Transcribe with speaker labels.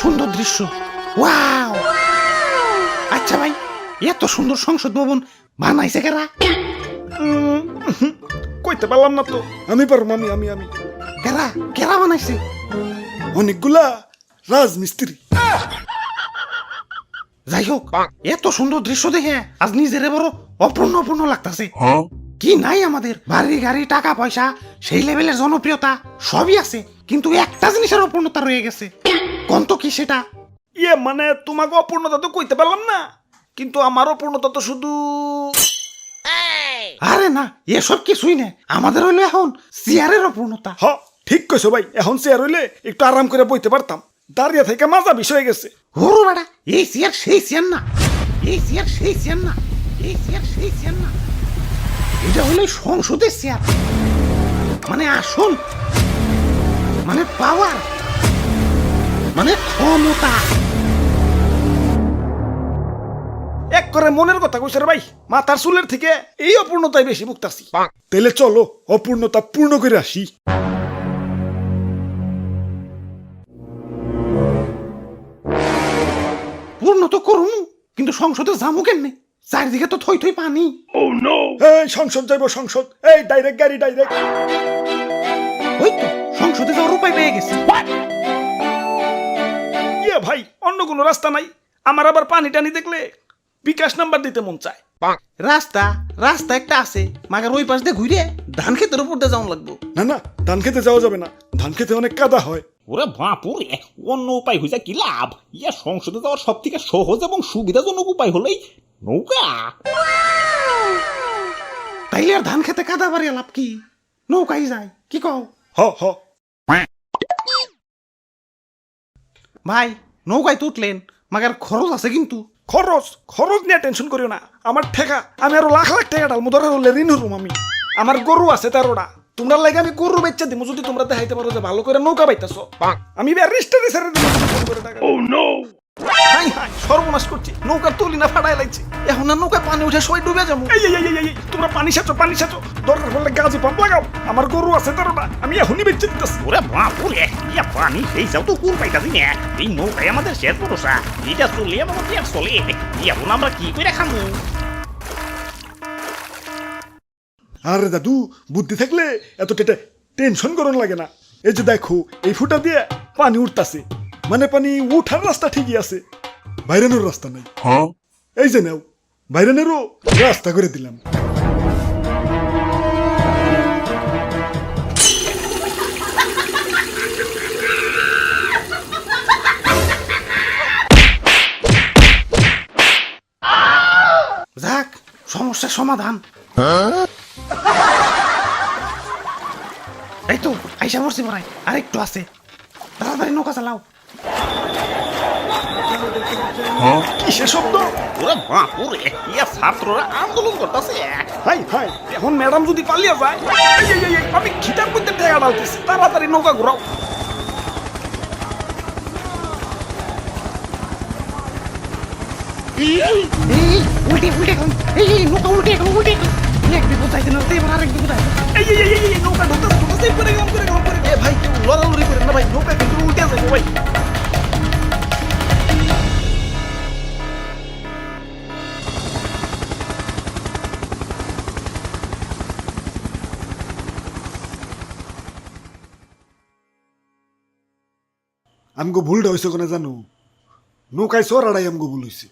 Speaker 1: সুন্দর দৃশ্য। ওয়াও! আচ্ছা ভাই এত সুন্দর সংসদ ভবন বানাইছে কারা?
Speaker 2: কইতে পারলাম না তো। আমি পারব আমি আমি আমি।
Speaker 1: কেরা? কেরা বানাইছে?
Speaker 2: অনেকগুলা রাজমিস্ত্রি।
Speaker 1: যাই হোক এত সুন্দর দৃশ্য দেখে আজ নিজেরে বড় অপূর্ণ অপূর্ণ লাগতাছে। কি নাই আমাদের বাড়ি গাড়ি টাকা পয়সা সেই লেভেলের জনপ্রিয়তা সবই আছে। কিন্তু একটা জিনিসের অপূর্ণতা রয়ে গেছে। কন্ত কি সেটা?
Speaker 2: ইয়ে মানে তোমাকে অপূর্ণতা তো কইতে পারলাম না। কিন্তু আমার অপূর্ণতা তো শুধু
Speaker 1: আরে না এসব কিছুই না আমাদের হইল এখন চেয়ারের অপূর্ণতা।
Speaker 2: হ ঠিক কইছো ভাই। এখন চেয়ার হইলে একটু আরাম করে বইতে পারতাম। দাঁড়িয়ে থেকে মাজা বিষয় গেছে।
Speaker 1: ওরো বেটা এই চেয়ার সেই চেয়ার না। এই চেয়ার সেই চেয়ার না। এই চেয়ার সেই চেয়ার না। এটা হলো সংসদের চেয়ার। মানে আসল মানে পাওয়ার। মানে? ক্ষমতা।
Speaker 2: এক করে মনের কথা কইছে রে ভাই মাথার চুলের থেকে এই অপূর্ণতাই বেশি মুক্তাছি তাহলে চলো অপূর্ণতা পূর্ণ করে আসি।
Speaker 1: পূর্ণ তো করুন কিন্তু সংসদে যাব কেমনে? চারিদিকে তো থই থই পানি।
Speaker 2: এই সংসদ যাইব সংসদ। এই ডাইরেক্ট গাড়ি ডাইরেক্ট
Speaker 1: ওই তো সংসদে যাওয়ার উপায় পেয়ে গেছে।
Speaker 2: ইয়ে ভাই অন্য কোনো রাস্তা নাই। আমার আবার পানি টানি দেখলে বিকাশ নাম্বার দিতে মন চায়।
Speaker 1: রাস্তা রাস্তা একটা আছে মাগার ওই পাশ দিয়ে ঘুরে ধান ক্ষেতের উপর দিয়ে যাওয়া লাগবো।
Speaker 2: না না ধান খেতে যাওয়া যাবে না। ধান খেতে অনেক কাদা হয়।
Speaker 3: ওরে বাপুরে অন্য উপায় হয়েছে কি লাভ? ইয়া সংসদে যাওয়ার সব থেকে সহজ এবং সুবিধাজনক উপায় হলেই নৌকা।
Speaker 1: তাইলে আর ধান খেতে কাদা বাড়িয়া লাভ কি? নৌকাই যায় কি কও?
Speaker 2: হ হ।
Speaker 1: ভাই নৌকায় তো উঠলেন মাগার খরচ আছে কিন্তু।
Speaker 2: খরচ? খরচ নিয়ে টেনশন করিও না। আমার ঠেকা আমি আরও লাখ লাখ টাকা ডাল মুদর হলে ঋণ হরুম আমি। আমার গরু আছে তেরোটা। তোমরা লাগে আমি গরু বেচা দিব যদি তোমরা দেখাইতে পারো যে ভালো করে নৌকা পাইতেছো আমি ছেড়ে টাকা। হাই হাই সর্বনাশ করছি। নৌকা তুলি না ফাটাই লাগছে।
Speaker 1: এখন আর নৌকায় পানি উঠে সবাই ডুবে যাব।
Speaker 2: এই এই এই, এই এই তোমরা পানি সাচো পানি সাচো। দরকার পড়লে পাম্প লাগাও। আমার গরু আছে তেরোটা। আমি এখনই বেচে দিতেছি।
Speaker 3: ওরে বাপুরে ইয়া পানি? সেই যাও তো কোন পাইতাছি না। এই নৌকায় আমাদের শেষ ভরসা। এটা চলে আমাদের চলে? এখন আমরা কি করে খামু?
Speaker 2: আরে দাদু বুদ্ধি থাকলে এত টেটে টেনশন করন লাগে না। এই যে দেখো এই ফুটা দিয়ে পানি উঠতাছে। মানে পানি উঠার রাস্তা ঠিকই আছে বাইরানোর রাস্তা নাই। এই যে নাও বাইরানেরও রাস্তা করে দিলাম।
Speaker 1: যাক সমস্যার সমাধান। এই তো আইসা পড়ছি পড়াই আর একটু আছে। তাড়াতাড়ি নৌকা চালাও।
Speaker 2: কিসের শব্দ
Speaker 3: ওরে বাপুরে ইয়া ছাত্ররা আন্দোলন করতেছে
Speaker 2: হাই হাই এখন ম্যাডাম যদি পালিয়ে যায় এই, এই, এই, এই, আমি খিতাব করতে টাকা ডালতেছি তাড়াতাড়ি নৌকা ঘুরাও
Speaker 1: এই এই, উল্টে উল্টে এই এই নৌকা উল্টে উল্টে এক বিপদ যাইতে না এবার আরেক বিপদ আইছে।
Speaker 2: এই এই এই, এই, এই, নৌকা ঢুকতেছে ঢুকতেছে করে গেলাম করে গেলাম করে
Speaker 1: ভাই কেউ লড়ালড়ি করেন না ভাই নৌকা কিন্তু উল্টে যাবে ভাই
Speaker 2: আমগো ভুলটা হয়েছে কোনে জানো? নৌকায় চড়াটাই আমগো ভুল হয়েছে